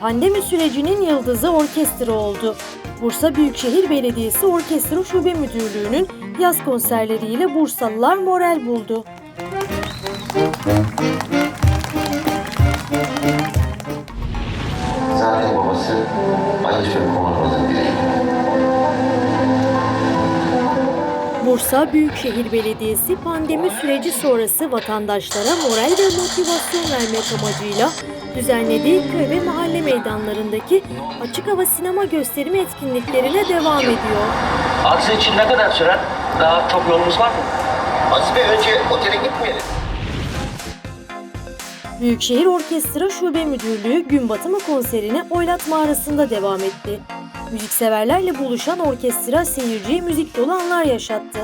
Pandemi sürecinin yıldızı orkestra oldu. Bursa Büyükşehir Belediyesi Orkestra Şube Müdürlüğü'nün yaz konserleriyle Bursalılar moral buldu. Zaten Bursa Büyükşehir Belediyesi pandemi süreci sonrası vatandaşlara moral ve motivasyon vermek amacıyla düzenlediği köy ve mahalle meydanlarındaki açık hava sinema gösterimi etkinliklerine devam ediyor. Aksi için ne kadar sürer? Daha çok yolumuz var mı? Aziz Bey önce otele gitmeyelim. Büyükşehir Orkestra Şube Müdürlüğü gün batımı konserine Oylat Mağarası'nda devam etti. Müzikseverlerle buluşan orkestra seyirciye müzik dolu anlar yaşattı.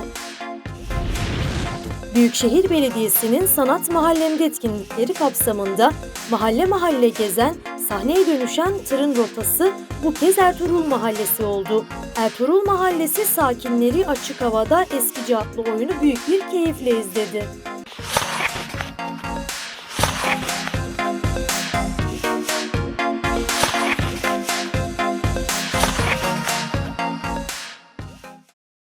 Büyükşehir Belediyesi'nin Sanat Mahallemde etkinlikleri kapsamında mahalle mahalle gezen, sahneye dönüşen tırın rotası bu kez Ertuğrul Mahallesi oldu. Ertuğrul Mahallesi sakinleri açık havada eskici atlı oyunu büyük bir keyifle izledi.